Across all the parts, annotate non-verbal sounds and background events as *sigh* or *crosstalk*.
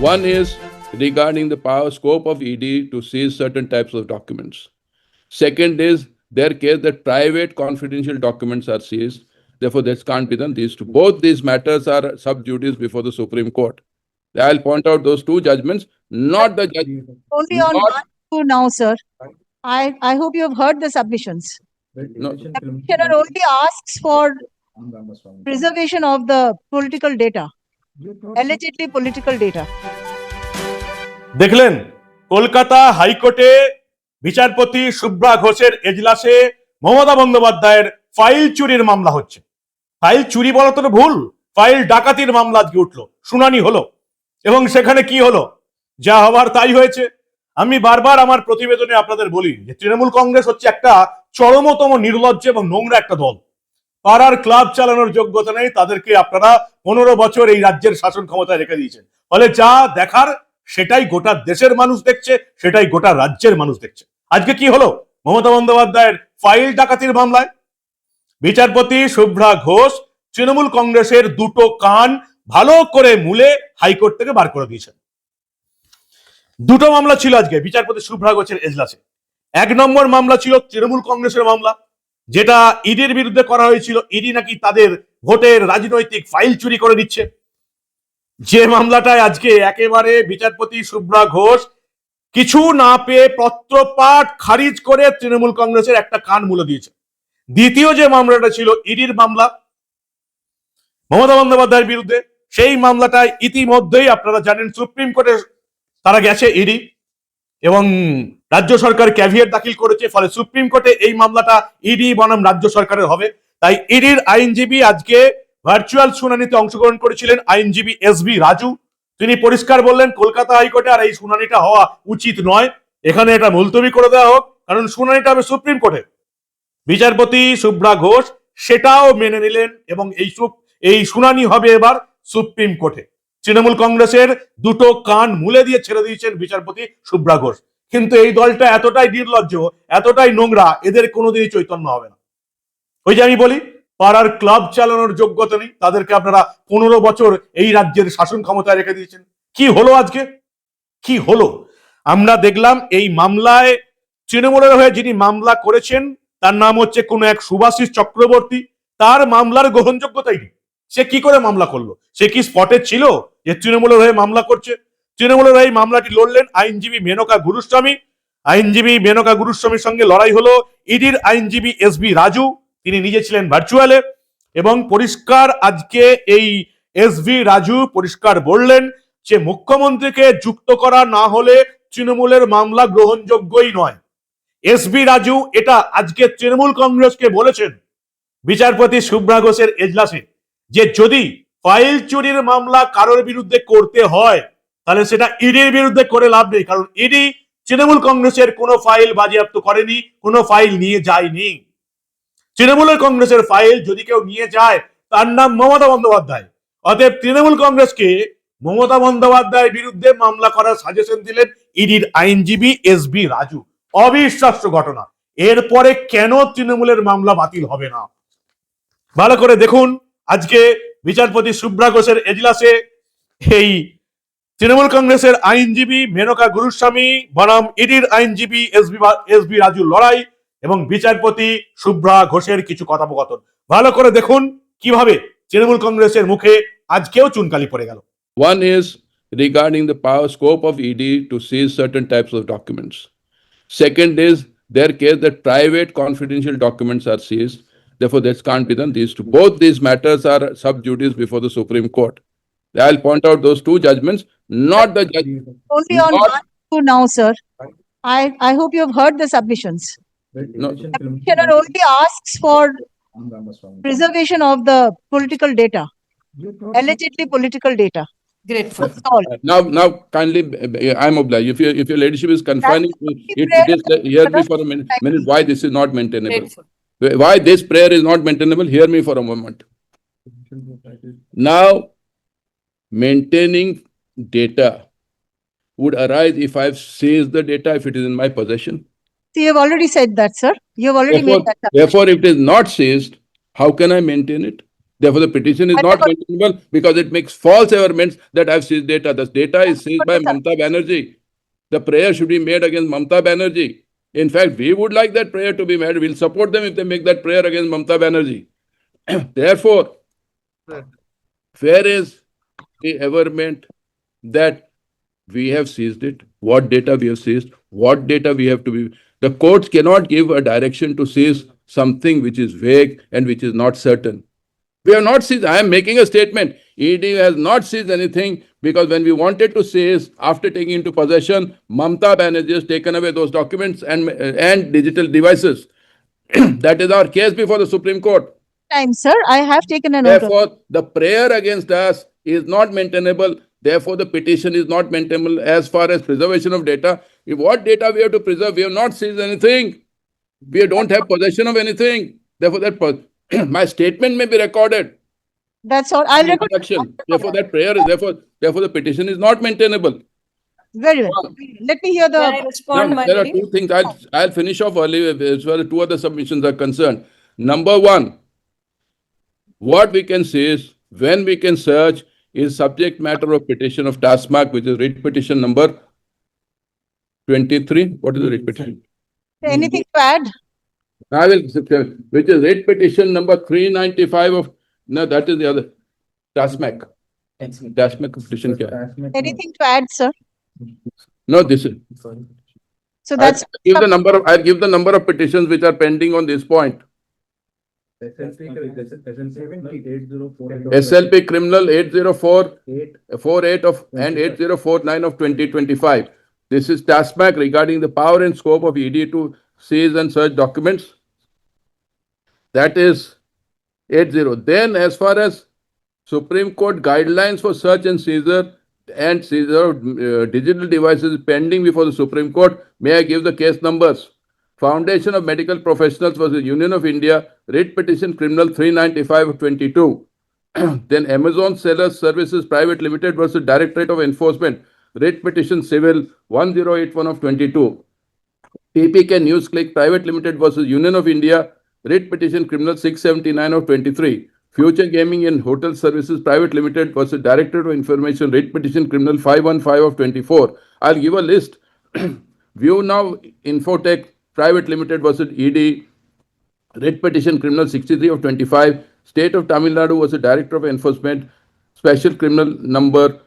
One is regarding the power scope of ED to seize certain types of documents. Second is their case that private confidential documents are seized. Therefore, this can't be done. These two, both these matters are sub judice before the Supreme Court. I'll point out those two judgments, not the judge. Only on Not- one, two now, sir. I, I hope you have heard the submissions. No. Commissioner only asks for preservation of the political data, allegedly political data. দেখলেন, কলকাতা হাইকোর্টে বিচারপতি শুভ্রা ঘোষের এজলাসে মমতা বন্দ্যোপাধ্যায়ের file চুরির মামলা হচ্ছে। File চুরি বলা তো ভুল, ফাইল ডাকাতির মামলা আজকে উঠল, শুনানি হলো। এবং সেখানে কি হলো? যা হবার তাই হয়েছে। আমি বারবার আমার প্রতিবেদনে আপনাদের বলি যে তৃণমূল কংগ্রেস হচ্ছে একটা চরমতম নির্লজ্জ এবং নোংরা একটা দল। পাড়ার ক্লাব চালানোর যোগ্যতা নেই, তাদেরকে আপনারা পনেরো বছর এই রাজ্যের শাসন ক্ষমতায় রেখে দিয়েছেন। ফলে যা দেখার সেটাই গোটা দেশের মানুষ দেখছে, সেটাই গোটা রাজ্যের মানুষ দেখছে। আজকে কি হলো? মমতা বন্দ্যোপাধ্যায়ের ফাইল ডাকাতির মামলায়? বিচারপতি শুভ্রা ঘোষ তৃণমূল কংগ্রেসের দুটো কান ভালো করে মুলে হাইকোর্ট থেকে বার করে দিয়েছেন। দুটো মামলা ছিল আজকে, বিচারপতি শুভ্রা ঘোষের এজলাসে। এক নম্বর মামলা ছিল তৃণমূল কংগ্রেসের মামলা, যেটা ইডির বিরুদ্ধে করা হয়েছিল। ইডি নাকি তাদের ভোটের রাজনৈতিক ফাইল চুরি করে দিচ্ছে। যে মামলাটায় আজকে একেবারে বিচারপতি শুভ্রা ঘোষ কিছু না পেয়ে পত্রপাঠ খারিজ করে তৃণমূল কংগ্রেসের একটা কান মুলে দিয়েছে। দ্বিতীয় যে মামলাটা ছিল ইডির মামলা, মমতা বন্দ্যোপাধ্যায়ের বিরুদ্ধে, সেই মামলাটায় ইতিমধ্যেই আপনারা জানেন সুপ্রিম কোর্টে তারা গেছে ইডি এবং রাজ্য সরকার ক্যাভিয়েট দাখিল করেছে, ফলে সুপ্রিম কোর্টে এই মামলাটা ইডি বনাম রাজ্য সরকারের হবে। তাই ইডির আইনজীবী আজকে ভার্চুয়াল শুনানিতে অংশগ্রহণ করেছিলেন আইনজীবী এস বি রাজু। তিনি পরিষ্কার বললেন, কলকাতা হাইকোর্টে আর এই শুনানিটা হওয়া উচিত নয়। এখানে এটা মুলতবি করে দেওয়া হোক, কারণ শুনানিটা হবে সুপ্রিম কোর্টে। বিচারপতি শুভ্রা ঘোষ সেটাও মেনে নিলেন এবং এই এই শুনানি হবে এবার সুপ্রিম কোর্টে। তৃণমূল কংগ্রেসের দুটো কান মুলে দিয়ে ছেড়ে দিয়েছেন বিচারপতি শুভ্রা ঘোষ। কিন্তু এই দলটা এতটাই নির্লজ্জ, এতটাই নোংরা, এদের কোনোদিনই চৈতন্য হবে না। ওই যে আমি বলি পাড়ার ক্লাব চালানোর যোগ্যতা নেই। তাদেরকে আপনারা পনেরো বছর এই রাজ্যের শাসন ক্ষমতায় রেখে দিয়েছেন। কি হলো আজকে? কি হলো? আমরা দেখলাম এই মামলায় তৃণমূলের হয়ে যিনি মামলা করেছেন, তার নাম হচ্ছে কোনো এক সুভাষিস চক্রবর্তী। তার মামলার গ্রহণযোগ্যতাই নেই। সে কি করে মামলা করল? সে কি স্পটে ছিল যে তৃণমূলের হয়ে মামলা করছে? তৃণমূলের হয়ে মামলাটি লড়লেন আইনজীবী মেনকা গুরুস্বামী। আইনজীবী মেনকা গুরুস্বামীর সঙ্গে লড়াই হলো। ইডির আইনজীবী এস বি রাজু। তিনি নিজে ছিলেন ভার্চুয়ালে এবং পরিষ্কার আজকে এই এস ভি রাজু পরিষ্কার বললেন যে মুখ্যমন্ত্রীকে যুক্ত করা না হলে তৃণমূলের মামলা গ্রহণযোগ্যই নয়। এস বি রাজু এটা আজকে তৃণমূল কংগ্রেসকে বলেছেন বিচারপতি শুভ্রা ঘোষের এজলাসে যে যদি ফাইল চুরির মামলা কারোর বিরুদ্ধে করতে হয়, তাহলে সেটা ইডির বিরুদ্ধে করে লাভ নেই, কারণ ইডি তৃণমূল কংগ্রেসের কোনো ফাইল বাজেয়াপ্ত করেনি, কোনো ফাইল নিয়ে যায়নি। তৃণমূলের কংগ্রেসের ফাইল যদি কেউ নিয়ে যায়, তার নাম মমতা বন্দ্যোপাধ্যায়। অতএব তৃণমূল কংগ্রেসকে মমতা বন্দ্যোপাধ্যায়ের বিরুদ্ধে মামলা করার সাজেশন দিলেন ইডির আইনজীবী এস বি রাজু। অবিশ্বাস্য ঘটনা। এরপরে কেন তৃণমূলের মামলা বাতিল হবে না? ভালো করে দেখুন, আজকে বিচারপতি শুভ্রা ঘোষের এজলাসে এই তৃণমূল কংগ্রেসের আইনজীবী মেনকা গুরুস্বামী বনাম ইডির আইনজীবী এস বি এস বি লড়াই এবং বিচারপতি শুভ্রা ঘোষের কিছু কথোপকথন ভালো করে দেখুন কিভাবে তৃণমূল কংগ্রেসের মুখে আজকেও চুনকালি পড়ে গেল One is regarding the power scope of ED to seize certain types of documents. Second is their case that private confidential documents are seized. Therefore, this can't be done. These two, both these matters are sub judice before the Supreme Court. I'll point out those two judgments, not the judge. Only on Not- one, two now, sir. I, I hope you have heard the submissions. No. Commissioner only asks for preservation of the political data, allegedly political data. Grateful. That's all. Now, now kindly, uh, I'm obliged. If your, if your ladyship is confining, me, it it is, uh, hear me for a minute, minute, why this is not maintainable. Grateful. Why this prayer is not maintainable, hear me for a moment. Now, maintaining data would arise if I've seized the data, if it is in my possession. So you have already said that, sir. You have already Therefore, made that. submission. therefore, if it is not seized, how can I maintain it? Therefore, the petition is But not the- maintainable because it makes false averments that I've seized data. The data is seized by Okay, sir. Mamta Banerjee. The prayer should be made against Mamta Banerjee. In fact, we would like that prayer to be made. We'll support them if they make that prayer against Mamta Banerjee. *clears throat* Therefore, where is the averment that we have seized it? What data we have seized? What data we have to be? The courts cannot give a direction to seize something which is vague and which is not certain. We have not seized, I am making a statement. ED has not seized anything because when we wanted to seize, after taking into possession, Mamta Banerjee has taken away those documents and, and digital devices. *clears throat* That is our case before the Supreme Court. Time, sir. I have taken a note of. Therefore, the prayer against us is not maintainable. Therefore, the petition is not maintainable as far as preservation of data. If what data we have to preserve, we have not seized anything. We don't have possession of anything. Therefore, that *clears throat* my statement may be recorded. That's all. I'll record. Therefore, that prayer is therefore, therefore the petition is not maintainable. Very well. Let me hear May I the, respond, Now, my there are two things. I'll, I'll finish off early as far as two other submissions are concerned. Number one, what we can say is when we can search is subject matter of petition of TASMAC, which is rate petition number 23. What is the rate petition? Anything to add? I will, which is rate petition number 395 of, no, that is the other, TASMAC. TASMAC petition. Anything to add, sir? No, this is, So I'll that's give the number of, I'll give the number of petitions which are pending on this point. SLP criminal eight zero four, four eight of, and eight zero four nine of twenty twenty-five. This is TASMAC regarding the power and scope of ED to seize and search documents. That is eight zero. Then as far as Supreme Court guidelines for search and seizure and seizure of uh, digital devices pending before the Supreme Court, may I give the case numbers? Foundation of Medical Professionals versus Union of India, writ petition criminal three ninety-five of twenty-two. *clears throat* Then Amazon Sellers Services Private Limited versus Directorate of Enforcement, writ petition civil one zero eight one of twenty-two. TPK News Click Private Limited versus Union of India, writ petition criminal six seventy-nine of twenty-three. Future Gaming and Hotel Services Private Limited versus Directorate of Information, writ petition criminal five one five of twenty-four. I'll give a list. *clears throat* View Now Infotech Private Limited versus ED, Red petition criminal sixty-three of twenty-five. State of Tamil Nadu versus Director of Enforcement, special criminal number,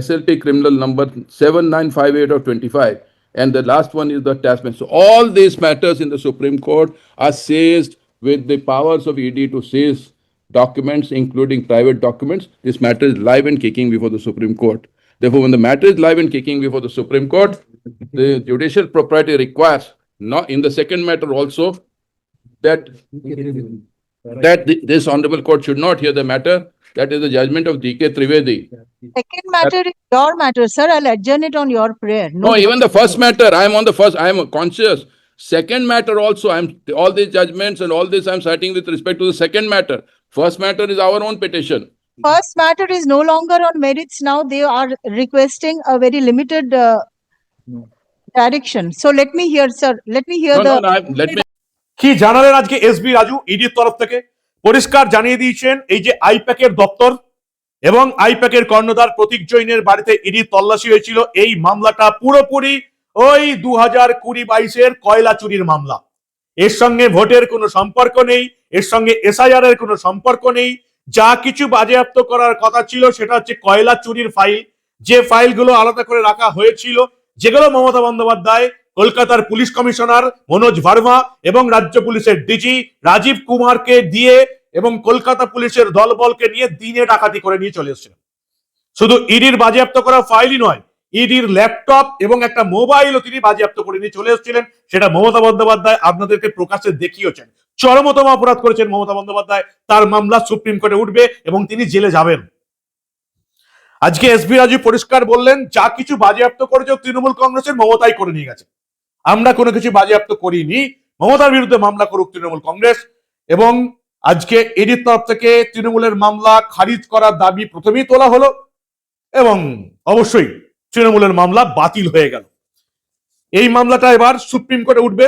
SLT criminal number seven nine five eight of twenty-five. And the last one is the attachment. So all these matters in the Supreme Court are seized with the powers of ED to seize documents, including private documents. This matter is live and kicking before the Supreme Court. Therefore, when the matter is live and kicking before the Supreme Court, the judicial propriety requires, not in the second matter also, that that thi- this honorable court should not hear the matter. That is the judgment of G.K. Trivedi. second matter is your matter, sir. I'll adjourn it on your prayer. No, even the first matter, I am on the first, I am conscious. Second matter also, I'm, all these judgments and all this I'm citing with respect to the second matter. First matter is our own petition. First matter is no longer on merits now. They are requesting a very limited uh, direction. So let me hear, sir. Let me hear No, no, the, no, I- let me, কি জানালেন আজকে SB Raju ইডির তরফ থেকে পরিষ্কার জানিয়ে দিয়েছেন এই যে আইপ্যাকের দপ্তর এবং আইপ্যাকের কর্ণধার প্রতীক জৈনের বাড়িতে ইডি তল্লাশি হয়েছিল এই মামলাটা পুরোপুরি ওই দু হাজার কুড়ি বাইশের কয়লা চুরির মামলা এর সঙ্গে ভোটের কোনো সম্পর্ক নেই এর সঙ্গে এসআইআর এর কোনো সম্পর্ক নেই যা কিছু বাজেয়াপ্ত করার কথা ছিল সেটা হচ্ছে কয়লা চুরির ফাইল যে ফাইলগুলো আলাদা করে রাখা হয়েছিল যেগুলো মমতা বন্দ্যোপাধ্যায়, কলকাতার পুলিশ কমিশনার মনোজ ভার্মা এবং রাজ্য পুলিশের ডিজি রাজীব কুমারকে দিয়ে এবং কলকাতা পুলিশের দলবলকে নিয়ে দিনে ডাকাতি করে নিয়ে চলে এসেছিলেন। শুধু ইডির বাজেয়াপ্ত করা ফাইলই নয়, ইডির ল্যাপটপ এবং একটা মোবাইলও তিনি বাজেয়াপ্ত করে নিয়ে চলে এসেছিলেন। সেটা মমতা বন্দ্যোপাধ্যায় আপনাদেরকে প্রকাশ্যে দেখিয়েছেন। চরমতম অপরাধ করেছেন মমতা বন্দ্যোপাধ্যায়। তার মামলা সুপ্রিম কোর্টে উঠবে এবং তিনি জেলে যাবেন। আজকে এসবি রাজু পরিষ্কার বললেন, যা কিছু বাজেয়াপ্ত করেছে তৃণমূল কংগ্রেসের মমতাই করে নিয়ে গেছে। আমরা কোনো কিছু বাজেয়াপ্ত করিনি। মমতার বিরুদ্ধে মামলা করুক তৃণমূল কংগ্রেস। এবং আজকে এডির তরফ থেকে তৃণমূলের মামলা খারিজ করার দাবি প্রথমেই তোলা হলো। এবং অবশ্যই তৃণমূলের মামলা বাতিল হয়ে গেল। এই মামলাটা এবার সুপ্রিম কোর্টে উঠবে।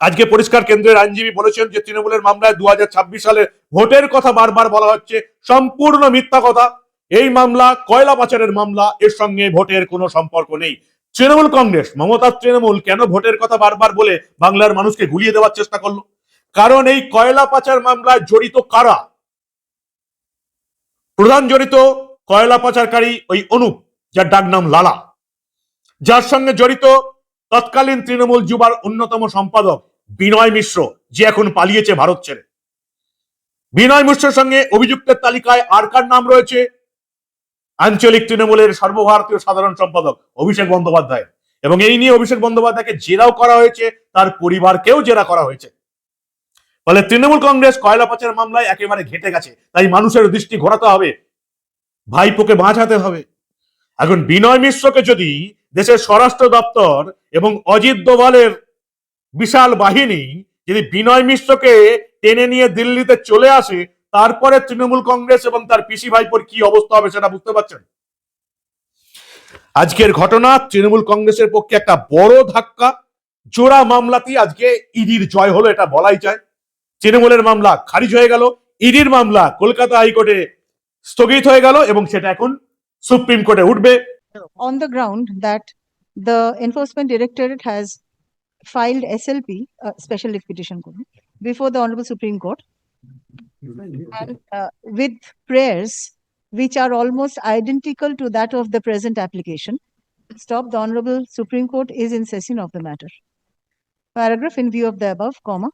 আজকে পরিষ্কার কেন্দ্রের আইনজীবী বলেছেন যে তৃণমূলের মামলায় দু হাজার ছাব্বিশ সালে ভোটের কথা বারবার বলা হচ্ছে। সম্পূর্ণ মিথ্যা কথা। এই মামলা, কয়লা পাচারের মামলা, এর সঙ্গে ভোটের কোনো সম্পর্ক নেই। তৃণমূল কংগ্রেস মমতার তৃণমূল কেন ভোটের কথা বারবার বলে বাংলার মানুষকে গুলিয়ে দেওয়ার চেষ্টা করল? কারণ এই কয়লা পাচার মামলায় জড়িত কারা? প্রধান জড়িত কয়লা পাচারকারী ওই অনুপ, যার ডাক নাম লালা। যার সঙ্গে জড়িত তৎকালীন তৃণমূল যুবার অন্যতম সম্পাদক বিনয় মিশ্র, যে এখন পালিয়েছে ভারত ছেড়ে। বিনয় মিশ্রের সঙ্গে অভিযুক্তের তালিকায় আর কার নাম রয়েছে? আঞ্চলিক তৃণমূলের সর্বভারতীয় সাধারণ সম্পাদক অভিষেক বন্দ্যোপাধ্যায়। এবং এই নিয়ে অভিষেক বন্দ্যোপাধ্যায়কে জেরাও করা হয়েছে, তার পরিবারকেও জেরা করা হয়েছে। ফলে তৃণমূল কংগ্রেস কয়লা পাচার মামলায় একেবারে ঘেটে গেছে। তাই মানুষের দৃষ্টি ঘোরাতে হবে, ভাইপোকে বাঁচাতে হবে। এখন বিনয় মিশ্রকে যদি দেশের স্বরাষ্ট্র দপ্তর এবং অজিত দোভালের বিশাল বাহিনী যদি বিনয় মিশ্রকে টেনে নিয়ে দিল্লিতে চলে আসে তারপরে তৃণমূল কংগ্রেস এবং তার পিসি ভাইপোর কি অবস্থা হবে সেটা বুঝতে পারছেন? আজকের ঘটনা তৃণমূল কংগ্রেসের পক্ষে একটা বড় ধাক্কা জোড়া মামলাতেই আজকে ইডির জয় হলো এটা বলাই যায়। তৃণমূলের মামলা খারিজ হয়ে গেল ইডির মামলা কলকাতা হাইকোর্টে স্থগিত হয়ে গেল এবং সেটা এখন সুপ্রিম কোর্টে উঠবে। On the ground that the enforcement directorate has filed SLP, uh, special করুন, before the Honorable Supreme Court. And uh, with prayers which are almost identical to that of the present application, stop the Honorable Supreme Court is in session of the matter. Paragraph in view of the above, comma.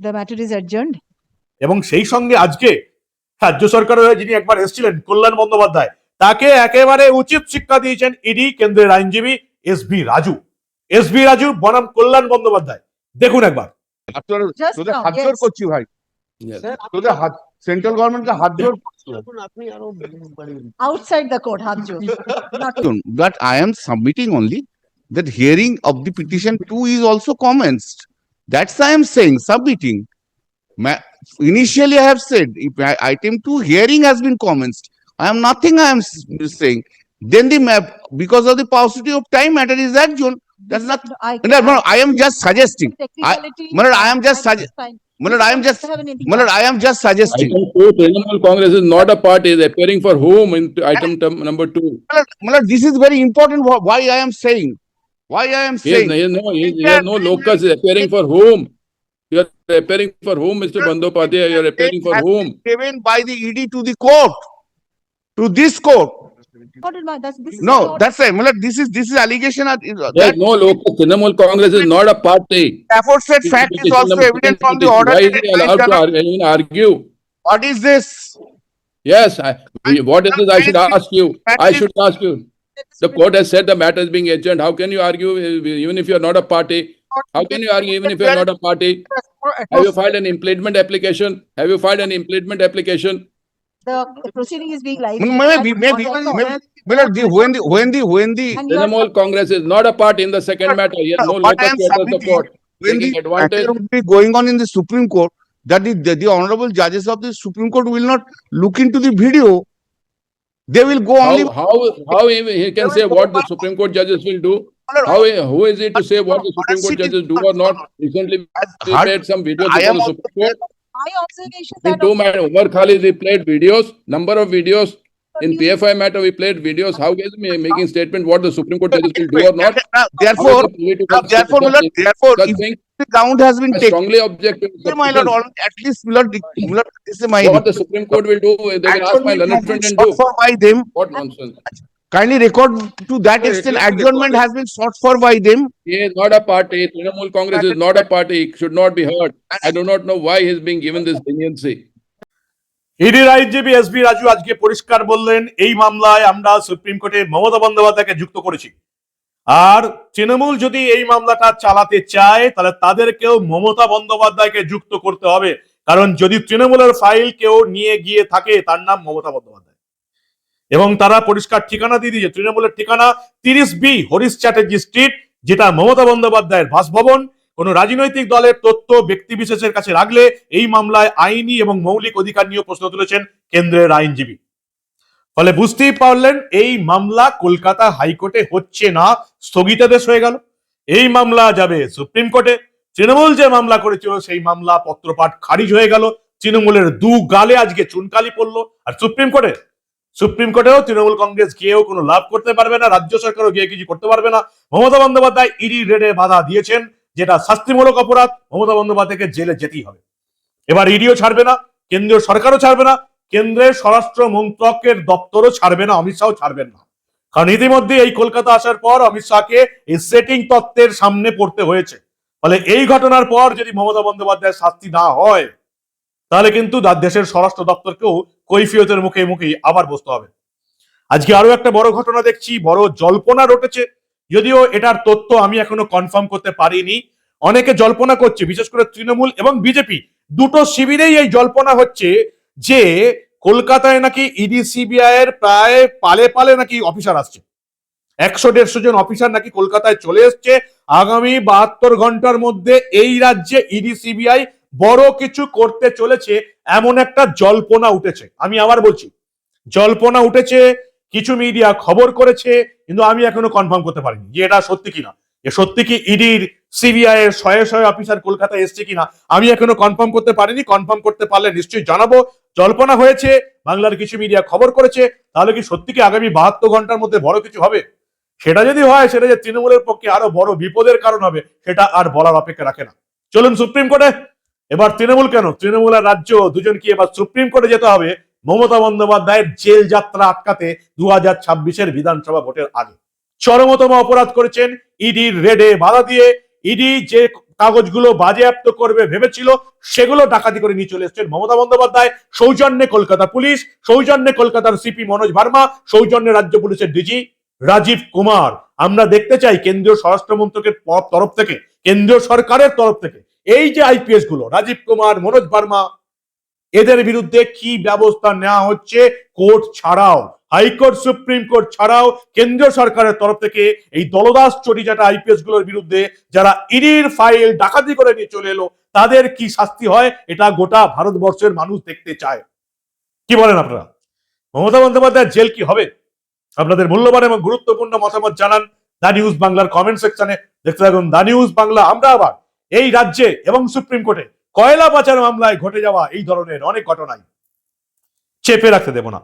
The matter is adjourned. এবং সেই সঙ্গে আজকে রাজ্য সরকারের হয়ে যিনি একবার এসেছিলেন কল্যাণ বন্দ্যোপাধ্যায় তাকে একেবারে উচিত শিক্ষা দিয়েছেন ইডি কেন্দ্রের আইনজীবী S B Raju S B Raju বনাম কল্যাণ বন্দ্যোপাধ্যায় দেখুন একবার করছি ভাই so the hat, central government ka hath outside the court hath jor *laughs* but i am submitting only that hearing of the petition two is also commenced. That's i am saying submitting. Initially i have said item 2 hearing has been commenced. I am nothing i am saying. Then the map because of the paucity of time matter is adjourned that's not I, am just suggesting. I, I am just suggesting sugge- I am just, have an indictment. Malad, I am just suggesting. Item Trinamool Congress is not a party, is appearing for whom in item term- number two? Malad, Malad, this is very important, why I am saying. Why I am saying. he has no, he he has no locus, is appearing for whom? You are appearing for whom, Mr. Bandopadhyay? you are appearing for whom? Given by the ED to the court, to this court. What is my, that's, this is No, that's right, Malad, this is, this is allegation of, There is that no locus, Trinamool Congress is not a party. aforesaid fact is also evident from the order. Why is dated he allowed to 9 argue? What is this? Yes, I, we- what is this? I should ask you. I should ask you. The court has said the matter is being adjourned. How can you argue uh, even if you are not a party? How can you argue even if you are not a party? Have you filed an impleadment application? Have you filed an impleadment application? The proceeding is being live. Maybe, maybe, maybe, Malad, the, when the, when the, when the, And you are- Trinamool Congress is not a party in the second matter. He has no What I locus am to address the submitting- court. when Taking the advantage. matter will be going on in the Supreme Court, that the, the, the honorable judges of the Supreme Court will not look into the video. They will go only. How, how, how he he can say what the Supreme Court judges will do? How, he- who is it to say what the Supreme Court judges do or not? Recently, we Hard- played some videos I before am the also Supreme Court. My observation In that. two matter, Umar Khalid, we played videos, number of videos. In PFI matter, we played videos. How is he making statement what the Supreme Court judges will do or not? Therefore, is it political now, therefore, such- therefore, if the ground has been taken, strongly object to my lord, all- at least, Malad, Malad, this is my. What the Supreme Court will do, they can ask my Adjournment learned friend and do. for by them. What nonsense. Kindly record to that extent, adjournment has been sought for by them. He is not a party. Trinamool Congress is not a party. Should not be heard. I do not know why he is being given this leniency. ইডির আইনজীবী S B Raju আজকে পরিষ্কার বললেন এই মামলায় আমরা supreme কোর্টে মমতা বন্দ্যোপাধ্যায়কে যুক্ত করেছি আর তৃণমূল যদি এই মামলাটা চালাতে চায় তাহলে তাদেরকেও মমতা বন্দ্যোপাধ্যায়কে যুক্ত করতে হবে কারণ যদি তৃণমূলের ফাইল কেউ নিয়ে গিয়ে থাকে তার নাম মমতা বন্দ্যোপাধ্যায় এবং তারা পরিষ্কার ঠিকানা দিয়ে দিয়েছে। তৃণমূলের ঠিকানা তিরিশ বি হরিশ চ্যাটার্জি স্ট্রিট, যেটা মমতা বন্দ্যোপাধ্যায়ের বাসভবন। কোন রাজনৈতিক দলের তথ্য ব্যক্তি বিশেষের কাছে রাখলে এই মামলায় আইনি এবং মৌলিক অধিকার নিয়ে প্রশ্ন তুলেছেন কেন্দ্রের আইনজীবী। ফলে বুঝতেই পারলেন, এই মামলা কলকাতা হাইকোর্টে হচ্ছে না, স্থগিতাদেশ হয়ে গেল। এই মামলা যাবে সুপ্রিম কোর্টে। তৃণমূল যে মামলা করেছিল, সেই মামলা পত্রপাঠ খারিজ হয়ে গেল। তৃণমূলের দু গালে আজকে চুনকালি পড়ল। আর সুপ্রিম কোর্টে সুপ্রিম কোর্টেও তৃণমূল কংগ্রেস গিয়েও কোনো লাভ করতে পারবে না, রাজ্য সরকারও গিয়ে কিছু করতে পারবে না। মমতা বন্দ্যোপাধ্যায় ইডি রেডে বাধা দিয়েছেন, যেটা শাস্তিমূলক অপরাধ, মমতা বন্দ্যোপাধ্যায়কে জেলে যেতেই হবে। এবার ইডিও ছাড়বে না, কেন্দ্রীয় সরকারও ছাড়বে না, কেন্দ্রের স্বরাষ্ট্র মন্ত্রকের দপ্তরও ছাড়বে না, অমিত শাহ ছাড়বেন না। কারণ ইতিমধ্যে এই কলকাতা আসার পর অমিত শাহকে এই সেটিং তত্ত্বের সামনে পড়তে হয়েছে। ফলে এই ঘটনার পর যদি মমতা বন্দ্যোপাধ্যায়ের শাস্তি না হয় তাহলে কিন্তু দেশের স্বরাষ্ট্র দপ্তরকেও কৈফিয়তের মুখে মুখে আবার বসতে হবে। আজকে আরও একটা বড় ঘটনা দেখছি, বড় জল্পনা রটেছে। যদিও এটার তথ্য আমি এখনও কনফার্ম করতে পারিনি। অনেকে জল্পনা করছে, বিশেষ করে তৃণমূল এবং বিজেপি। দুটো শিবিরেই এই জল্পনা হচ্ছে যে কলকাতায় নাকি ইডি, সিবিআই এর প্রায় পালে পালে নাকি অফিসার আসছে। একশো দেড়শো জন অফিসার নাকি কলকাতায় চলে এসছে। আগামী বাহাত্তর ঘণ্টার মধ্যে এই রাজ্যে ইডি, সিবিআই বড় কিছু করতে চলেছে, এমন একটা জল্পনা উঠেছে। আমি আবার বলছি, জল্পনা উঠেছে, কিছু মিডিয়া খবর করেছে, কিন্তু আমি এখনও কনফার্ম করতে পারিনি যে এটা সত্যি কিনা। এ সত্যি কি ইডির সিবিআই এর শয়ে শয়ে অফিসার কলকাতায় এসছে কিনা, আমি এখনও কনফার্ম করতে পারিনি। কনফার্ম করতে পারলে নিশ্চয়ই জানাব। জল্পনা হয়েছে, বাংলার কিছু মিডিয়া খবর করেছে, তাহলে কি সত্যি কি আগামী বাহাত্তর ঘণ্টার মধ্যে বড় কিছু হবে? সেটা যদি হয়, সেটা যে তৃণমূলের পক্ষে আরও বড় বিপদের কারণ হবে, সেটা আর বলার অপেক্ষা রাখে না। চলুন সুপ্রিম কোর্টে এবার তৃণমূল কেন? তৃণমূল আর রাজ্য দুজন কি এবার সুপ্রিম কোর্টে যেতে হবে। মমতা বন্দ্যোপাধ্যায়ের জেল যাত্রা আটকাতে দু হাজার ছাব্বিশের বিধানসভা ভোটের আগে। চরমতম অপরাধ করেছেন ইডির রেডে বাধা দিয়ে। ইডি যে কাগজগুলো বাজেয়াপ্ত করবে ভেবেছিল, সেগুলো ডাকাতি করে নিয়ে চলে এসেছেন মমতা বন্দ্যোপাধ্যায়। সৌজন্যে কলকাতা পুলিশ, সৌজন্যে কলকাতার সিপি মনোজ ভার্মা, সৌজন্যে রাজ্য পুলিশের ডিজি রাজীব কুমার। আমরা দেখতে চাই কেন্দ্রীয় স্বরাষ্ট্র মন্ত্রকের তরফ থেকে, কেন্দ্রীয় সরকারের তরফ থেকে এই যে আইপিএসগুলো, রাজীব কুমার, মনোজ ভার্মা এদের বিরুদ্ধে কি ব্যবস্থা নেওয়া হচ্ছে কোর্ট ছাড়াও? হাইকোর্ট, সুপ্রিম কোর্ট ছাড়াও কেন্দ্রীয় সরকারের তরফ থেকে এই দলদাস চটি যাটা আইপিএসগুলোর বিরুদ্ধে যারা ইডির ফাইল ডাকাতি করে নিয়ে চলে এলো, তাদের কি শাস্তি হয়? এটা গোটা ভারতবর্ষের মানুষ দেখতে চায়। কি বলেন আপনারা? মমতা বন্দ্যোপাধ্যায়ের জেল কি হবে? আপনাদের মূল্যবান এবং গুরুত্বপূর্ণ মতামত জানান দা নিউজ বাংলার কমেন্ট সেকশনে দেখতে থাকুন দা নিউজ বাংলা, আমরা আবার এই রাজ্যে এবং সুপ্রিম কোর্টে কয়লা পাচার মামলায় ঘটে যাওয়া এই ধরনের অনেক ঘটনায় চেপে রাখতে দেব না।